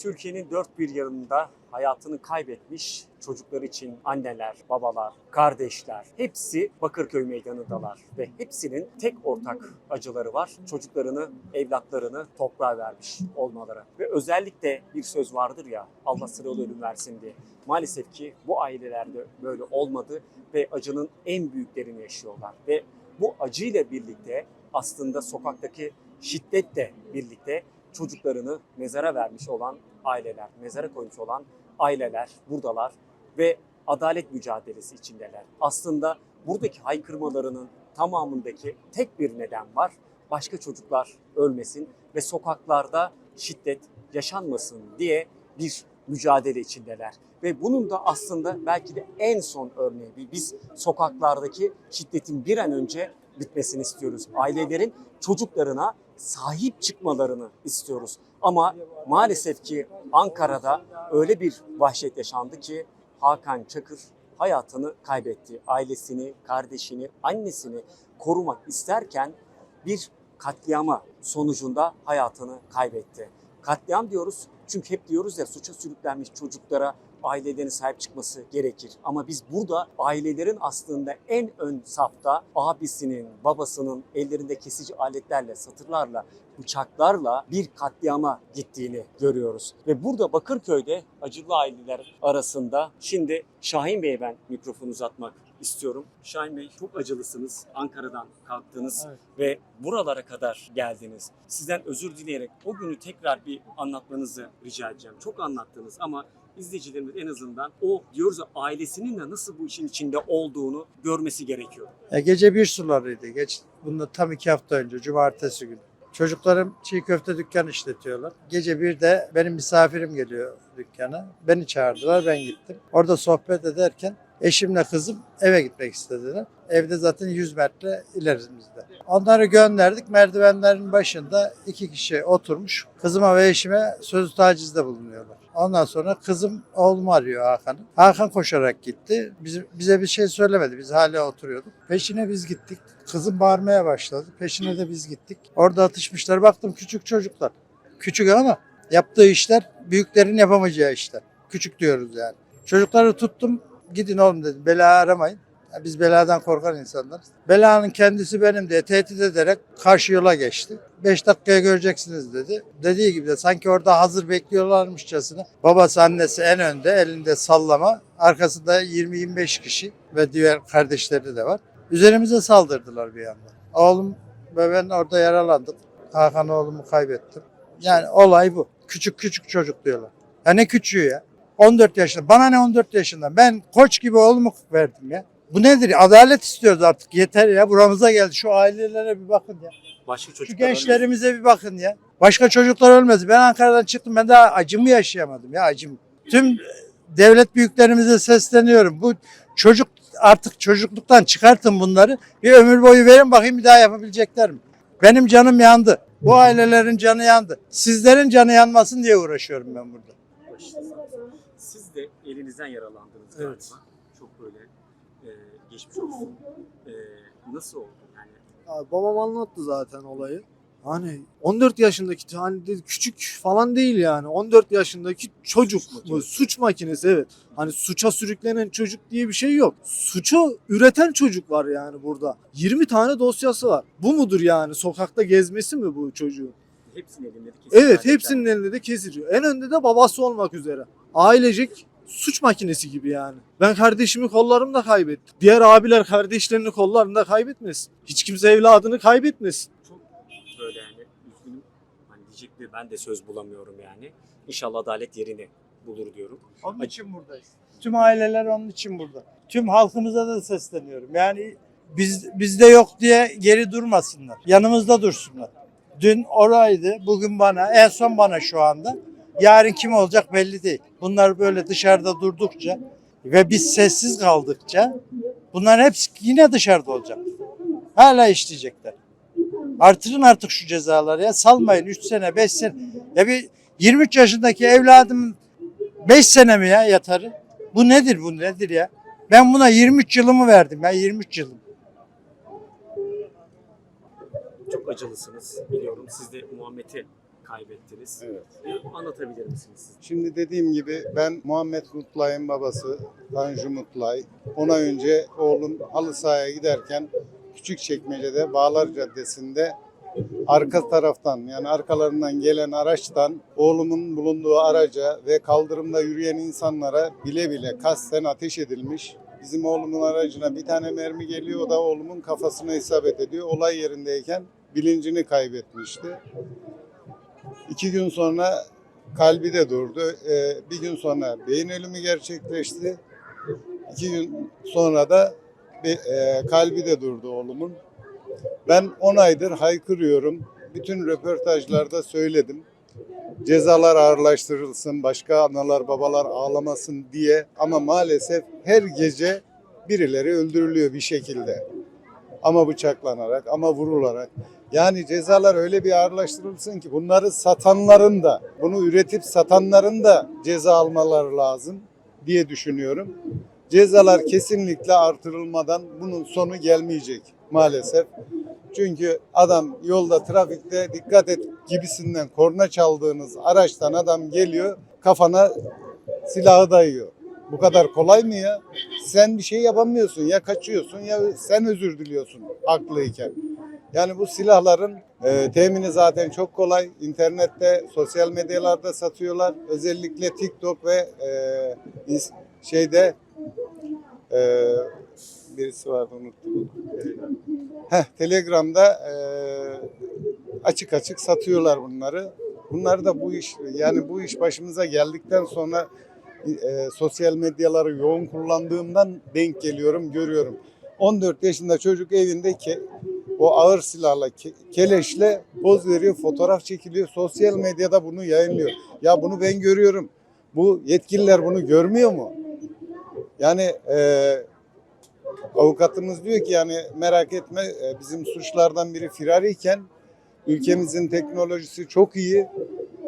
Türkiye'nin dört bir yanında hayatını kaybetmiş çocuklar için anneler, babalar, kardeşler hepsi Bakırköy meydanındalar ve hepsinin tek ortak acıları var. Çocuklarını, evlatlarını toprağa vermiş olmaları. Ve özellikle bir söz vardır ya Allah sıralı ölüm versin diye. Maalesef ki bu ailelerde böyle olmadı ve acının en büyüklerini yaşıyorlar. Ve bu acıyla birlikte aslında sokaktaki şiddetle birlikte çocuklarını mezara vermiş olan aileler, mezara koymuş olan aileler buradalar ve adalet mücadelesi içindeler. Aslında buradaki haykırmalarının tamamındaki tek bir neden var. Başka çocuklar ölmesin ve sokaklarda şiddet yaşanmasın diye bir mücadele içindeler. Ve bunun da aslında belki de en son örneği. Biz sokaklardaki şiddetin bir an önce bitmesini istiyoruz. Ailelerin çocuklarına sahip çıkmalarını istiyoruz. Ama maalesef ki Ankara'da öyle bir vahşet yaşandı ki Hakan Çakır hayatını kaybetti. Ailesini, kardeşini, annesini korumak isterken bir katliama sonucunda hayatını kaybetti. Katliam diyoruz çünkü hep diyoruz ya suça sürüklenmiş çocuklara ailelerin sahip çıkması gerekir. Ama biz burada ailelerin aslında en ön safta abisinin, babasının ellerinde kesici aletlerle, satırlarla, bıçaklarla bir katliama gittiğini görüyoruz. Ve burada Bakırköy'de acılı aileler arasında şimdi Şahin Bey'e ben mikrofonu uzatmak istiyorum. Şahin Bey çok acılısınız. Ankara'dan kalktınız Evet. ve buralara kadar geldiniz. Sizden özür dileyerek o günü tekrar bir anlatmanızı rica edeceğim. Çok anlattınız ama izleyicilerimiz en azından o diyoruz ya ailesinin de nasıl bu işin içinde olduğunu görmesi gerekiyor. E, gece bir sularıydı. Geç, bunda tam iki hafta önce, cumartesi günü. Çocuklarım çiğ köfte dükkanı işletiyorlar. Gece bir de benim misafirim geliyor dükkana. Beni çağırdılar, ben gittim. Orada sohbet ederken eşimle kızım eve gitmek istediler. Evde zaten 100 metre ilerimizde. Onları gönderdik. Merdivenlerin başında iki kişi oturmuş. Kızıma ve eşime sözlü tacizde bulunuyorlar. Ondan sonra kızım oğlumu arıyor Hakan'ı. Hakan koşarak gitti. Bize, bize bir şey söylemedi. Biz hala oturuyorduk. Peşine biz gittik. Kızım bağırmaya başladı. Peşine de biz gittik. Orada atışmışlar. Baktım küçük çocuklar. Küçük ama yaptığı işler büyüklerin yapamayacağı işler. Küçük diyoruz yani. Çocukları tuttum. Gidin oğlum dedim. Bela aramayın. Biz beladan korkan insanlarız. Belanın kendisi benim diye tehdit ederek karşı yola geçti. 5 dakikaya göreceksiniz dedi. Dediği gibi de sanki orada hazır bekliyorlarmışçasına. Babası annesi en önde elinde sallama. Arkasında 20-25 kişi ve diğer kardeşleri de var. Üzerimize saldırdılar bir anda. Oğlum ve ben orada yaralandık. Hakan oğlumu kaybettim. Yani olay bu. Küçük küçük çocuk diyorlar. Ya ne küçüğü ya? 14 yaşında. Bana ne 14 yaşında? Ben koç gibi oğlumu verdim ya. Bu nedir? Adalet istiyoruz artık. Yeter ya. Buramıza geldi. Şu ailelere bir bakın ya. Başka Şu çocuklar gençlerimize bir bakın ya. Başka çocuklar ölmez. Ben Ankara'dan çıktım. Ben daha acımı yaşayamadım ya acım. Tüm devlet büyüklerimize sesleniyorum. Bu çocuk artık çocukluktan çıkartın bunları. Bir ömür boyu verin bakayım bir daha yapabilecekler mi? Benim canım yandı. Bu ailelerin canı yandı. Sizlerin canı yanmasın diye uğraşıyorum ben burada. Siz de elinizden yaralandınız Evet. galiba. Çok böyle e, geçmiş olsun. E, nasıl oldu yani? Abi babam anlattı zaten olayı. Hani 14 yaşındaki hani dedi, küçük falan değil yani. 14 yaşındaki çocuk Suç makinesi. suç makinesi evet. Hani suça sürüklenen çocuk diye bir şey yok. Suçu üreten çocuk var yani burada. 20 tane dosyası var. Bu mudur yani sokakta gezmesi mi bu çocuğun? Hepsinin elinde kesin Evet aletler. hepsinin elinde de kesiliyor. En önde de babası olmak üzere. Ailecek suç makinesi gibi yani. Ben kardeşimi kollarımda kaybettim. Diğer abiler kardeşlerini kollarında kaybetmesin. Hiç kimse evladını kaybetmesin. Çok böyle yani üzgünüm. Hani diyecek bir ben de söz bulamıyorum yani. İnşallah adalet yerini bulur diyorum. Onun için buradayız. Tüm aileler onun için burada. Tüm halkımıza da sesleniyorum. Yani biz bizde yok diye geri durmasınlar. Yanımızda dursunlar. Dün oraydı, bugün bana, en son bana şu anda. Yarın kim olacak belli değil. Bunlar böyle dışarıda durdukça ve biz sessiz kaldıkça bunların hepsi yine dışarıda olacak. Hala işleyecekler. Artırın artık şu cezaları ya. Salmayın 3 sene, 5 sene. Ya bir 23 yaşındaki evladım 5 sene mi ya yatarı? Bu nedir bu nedir ya? Ben buna 23 yılımı verdim ya 23 yılım. Çok acılısınız biliyorum. Siz de Muhammed'i kaybettiniz. Evet. Anlatabilir misiniz siz? Şimdi dediğim gibi ben Muhammed Mutlay'ın babası Tanju Mutlay. Ona önce oğlum halı sahaya giderken Küçükçekmece'de Bağlar Caddesi'nde arka taraftan yani arkalarından gelen araçtan oğlumun bulunduğu araca ve kaldırımda yürüyen insanlara bile bile kasten ateş edilmiş. Bizim oğlumun aracına bir tane mermi geliyor o da oğlumun kafasına isabet ediyor. Olay yerindeyken bilincini kaybetmişti. İki gün sonra kalbi de durdu. Ee, bir gün sonra beyin ölümü gerçekleşti. İki gün sonra da bir, e, kalbi de durdu oğlumun. Ben 10 aydır haykırıyorum. Bütün röportajlarda söyledim. Cezalar ağırlaştırılsın, başka analar babalar ağlamasın diye. Ama maalesef her gece birileri öldürülüyor bir şekilde. Ama bıçaklanarak, ama vurularak. Yani cezalar öyle bir ağırlaştırılsın ki bunları satanların da, bunu üretip satanların da ceza almaları lazım diye düşünüyorum. Cezalar kesinlikle artırılmadan bunun sonu gelmeyecek maalesef. Çünkü adam yolda trafikte dikkat et gibisinden korna çaldığınız araçtan adam geliyor kafana silahı dayıyor. Bu kadar kolay mı ya? Sen bir şey yapamıyorsun ya kaçıyorsun ya sen özür diliyorsun haklıyken. Yani bu silahların e, temini zaten çok kolay. İnternette, sosyal medyalarda satıyorlar. Özellikle TikTok ve e, şeyde e, birisi vardı unuttum. Heh, Telegram'da e, açık açık satıyorlar bunları. Bunlar da bu iş yani bu iş başımıza geldikten sonra e, sosyal medyaları yoğun kullandığımdan denk geliyorum, görüyorum. 14 yaşında çocuk evinde ke, o ağır silahla, ke- keleşle poz veriyor, fotoğraf çekiliyor. Sosyal medyada bunu yayınlıyor. Ya bunu ben görüyorum. Bu yetkililer bunu görmüyor mu? Yani e, avukatımız diyor ki yani merak etme e, bizim suçlardan biri firariyken ülkemizin teknolojisi çok iyi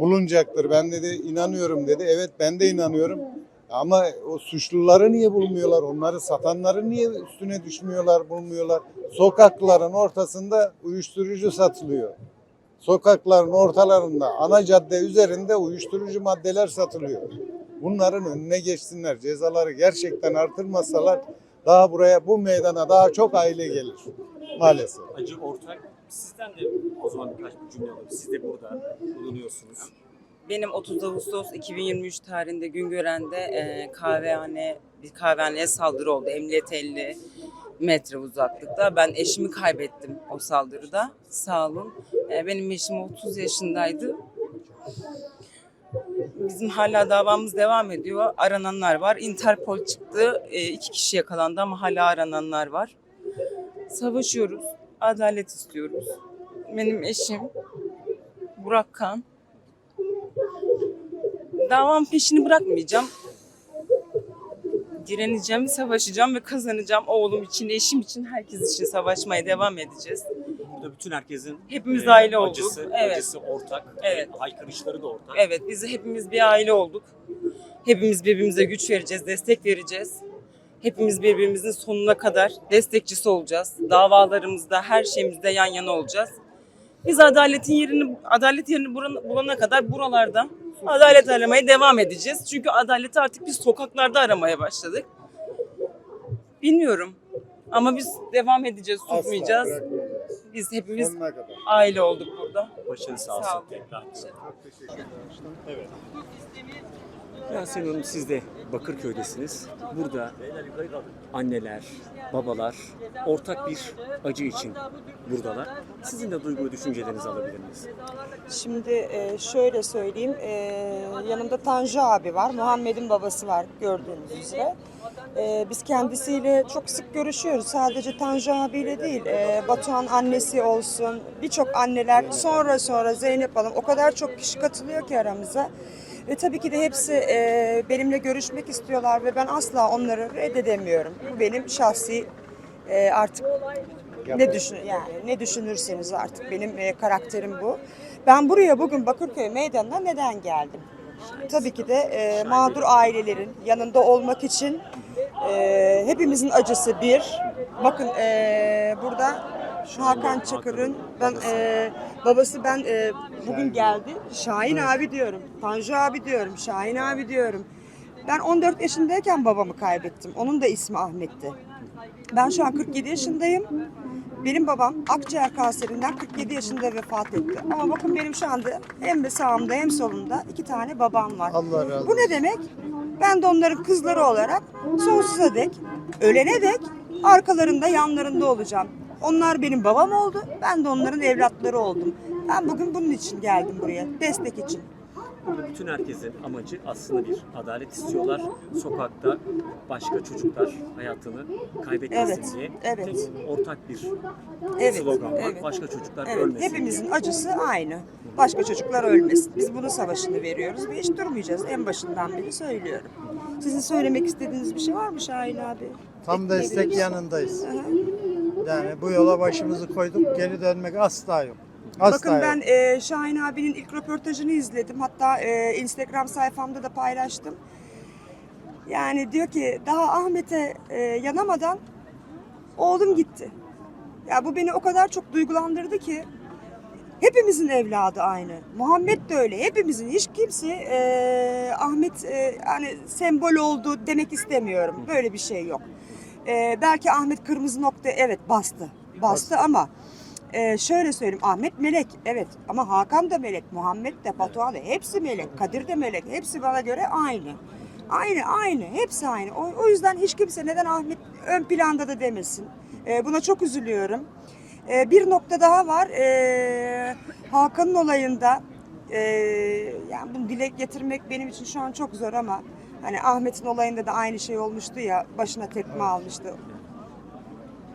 bulunacaktır. Ben dedi inanıyorum dedi. Evet ben de inanıyorum. Ama o suçluları niye bulmuyorlar? Onları satanları niye üstüne düşmüyorlar, bulmuyorlar? Sokakların ortasında uyuşturucu satılıyor. Sokakların ortalarında, ana cadde üzerinde uyuşturucu maddeler satılıyor. Bunların önüne geçsinler. Cezaları gerçekten artırmasalar daha buraya, bu meydana daha çok aile gelir. Maalesef. Acı ortak. Sizden de o zaman birkaç bir cümle alalım. Siz de burada bulunuyorsunuz. Benim 30 Ağustos 2023 tarihinde Güngören'de e, kahvehane bir kahvehaneye saldırı oldu. Emniyet 50 metre uzaklıkta. Ben eşimi kaybettim o saldırıda. Sağ olun. E, benim eşim 30 yaşındaydı. Bizim hala davamız devam ediyor. Arananlar var. Interpol çıktı. E, iki kişi yakalandı ama hala arananlar var. Savaşıyoruz. Adalet istiyoruz. Benim eşim Burak Kan. Davam peşini bırakmayacağım. Direneceğim, savaşacağım ve kazanacağım. Oğlum için, eşim için, herkes için savaşmaya devam edeceğiz. Burada bütün herkesin Hepimiz e, aile olduk. acısı, Evet. acısı ortak. Evet. Haykırışları da ortak. Evet, biz hepimiz bir aile olduk. Hepimiz birbirimize güç vereceğiz, destek vereceğiz. Hepimiz birbirimizin sonuna kadar destekçisi olacağız. Davalarımızda, her şeyimizde yan yana olacağız. Biz adaletin yerini, adalet yerini bulana kadar buralarda adalet aramaya devam edeceğiz. Çünkü adaleti artık biz sokaklarda aramaya başladık. Bilmiyorum. Ama biz devam edeceğiz, bırakmayacağız. Biz hepimiz aile olduk burada. Başınız sağ Sağ olsun olun. tekrar. Çok teşekkürler. Evet. Yasemin Hanım siz de Bakırköy'desiniz. Burada anneler, babalar ortak bir acı için buradalar. Sizin de duygu ve düşüncelerinizi alabilir miyiz? Şimdi e, şöyle söyleyeyim, e, yanımda Tanju abi var, Muhammed'in babası var gördüğünüz üzere. E, biz kendisiyle çok sık görüşüyoruz. Sadece Tanju abiyle değil, Batuhan annesi olsun, birçok anneler sonra sonra Zeynep Hanım o kadar çok kişi katılıyor ki aramıza. Ve tabii ki de hepsi e, benimle görüşmek istiyorlar ve ben asla onları reddedemiyorum. Bu benim şahsi e, artık ne düşün yani ne düşünürseniz artık benim e, karakterim bu. Ben buraya bugün Bakırköy Meydanı'na neden geldim? Tabii ki de e, mağdur ailelerin yanında olmak için e, hepimizin acısı bir. Bakın e, burada Hakan Çakır'ın ben e, Babası ben e, bugün geldi. Şahin abi diyorum. Tanju abi diyorum. Şahin abi diyorum. Ben 14 yaşındayken babamı kaybettim. Onun da ismi Ahmet'ti. Ben şu an 47 yaşındayım. Benim babam akciğer kanserinden 47 yaşında vefat etti. Ama bakın benim şu anda hem sağımda hem solumda iki tane babam var. Allah razı Bu olsun. ne demek? Ben de onların kızları olarak sonsuza dek, ölene dek arkalarında, yanlarında olacağım. Onlar benim babam oldu, ben de onların evlatları oldum. Ben bugün bunun için geldim buraya, destek için. Burada bütün herkesin amacı aslında bir adalet istiyorlar. Sokakta başka çocuklar hayatını kaybetmesin Evet, diye evet. tek ortak bir Evet, slogan var. evet. Başka çocuklar Evet, ölmesin hepimizin diye. acısı aynı. Başka çocuklar ölmesin. Biz bunun savaşını veriyoruz ve hiç durmayacağız. En başından beri söylüyorum. Sizin söylemek istediğiniz bir şey var mı Şahin abi? Tam destek yanındayız. Hı hı. Yani bu yola başımızı koyduk. Geri dönmek asla yok. Asla Bakın yok. ben e, Şahin abinin ilk röportajını izledim. Hatta e, Instagram sayfamda da paylaştım. Yani diyor ki daha Ahmet'e e, yanamadan oğlum gitti. Ya bu beni o kadar çok duygulandırdı ki hepimizin evladı aynı. Muhammed de öyle. Hepimizin hiç kimse e, Ahmet e, hani sembol oldu demek istemiyorum. Böyle bir şey yok. E, belki Ahmet kırmızı nokta evet bastı. Bastı ama ee, şöyle söyleyeyim Ahmet melek evet ama Hakan da melek, Muhammed de Batuhan da hepsi melek, Kadir de melek hepsi bana göre aynı. Aynı aynı hepsi aynı. O, o yüzden hiç kimse neden Ahmet ön planda da demesin. Ee, buna çok üzülüyorum. Ee, bir nokta daha var. Ee, Hakan'ın olayında ee, yani bunu dile getirmek benim için şu an çok zor ama hani Ahmet'in olayında da aynı şey olmuştu ya başına tekme almıştı.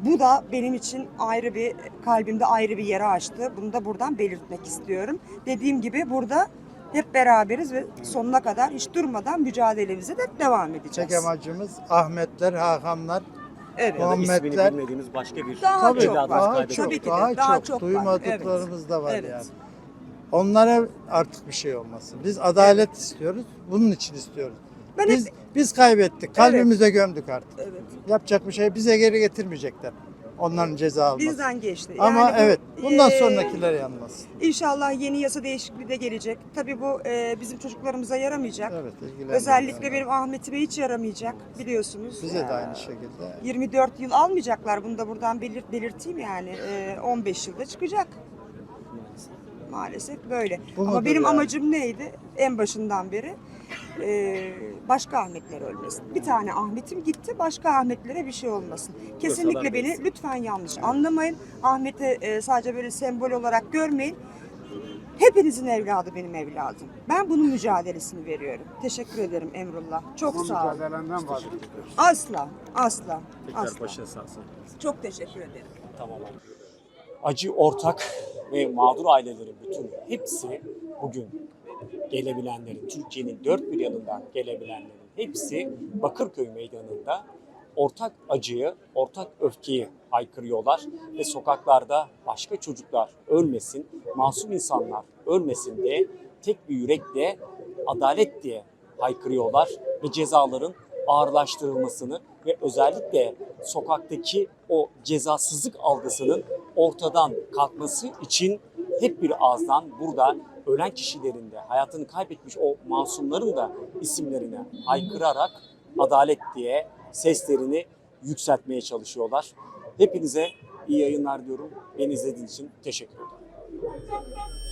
Bu da benim için ayrı bir kalbimde ayrı bir yere açtı. Bunu da buradan belirtmek istiyorum. Dediğim gibi burada hep beraberiz ve sonuna kadar hiç durmadan mücadelemize de devam edeceğiz. Tek amacımız Ahmetler, Hakanlar, Evet. Ya da ismini Muhammedler- bilmediğimiz başka bir Daha Tabii çok evladımız var. daha kaybettik. çok, Tabii ki de, daha, daha çok, çok var. duymadıklarımız da var Evet. yani. Onlara artık bir şey olmasın. Biz adalet istiyoruz. Bunun için istiyoruz. Ben biz hep, biz kaybettik. Kalbimize gömdük artık. evet. Yapacak bir şey bize geri getirmeyecekler. Onların ceza alması. Bizden geçti. Ama Yani bu, evet bundan e, sonrakiler yanmasın. İnşallah yeni yasa değişikliği de gelecek. Tabii bu e, bizim çocuklarımıza yaramayacak. Evet. Özellikle benim Ahmet'ime hiç yaramayacak biliyorsunuz. Bize de Ee, aynı şekilde. 24 yıl almayacaklar. Bunu da buradan belir- belirteyim yani. Ee, 15 yılda çıkacak. Maalesef böyle. Bu Ama benim yani? amacım neydi? En başından beri ee, başka Ahmetler ölmesin. Bir tane Ahmet'im gitti, başka Ahmetlere bir şey olmasın. Kesinlikle beni lütfen yanlış anlamayın. Ahmet'i e, sadece böyle sembol olarak görmeyin. Hepinizin evladı benim evladım. Ben bunun mücadelesini veriyorum. Teşekkür ederim Emrullah. Çok sağ ol. Asla, asla, Tekrar asla. başına sağ olsun. Çok teşekkür ederim. Tamam abi. Acı ortak ve mağdur ailelerin bütün hepsi bugün gelebilenlerin, Türkiye'nin dört bir yanından gelebilenlerin hepsi Bakırköy Meydanı'nda ortak acıyı, ortak öfkeyi haykırıyorlar ve sokaklarda başka çocuklar ölmesin, masum insanlar ölmesin diye tek bir yürekle adalet diye haykırıyorlar ve cezaların ağırlaştırılmasını ve özellikle sokaktaki o cezasızlık algısının ortadan kalkması için hep bir ağızdan burada ölen kişilerin de hayatını kaybetmiş o masumların da isimlerine haykırarak adalet diye seslerini yükseltmeye çalışıyorlar. Hepinize iyi yayınlar diyorum. Beni izlediğiniz için teşekkür ederim.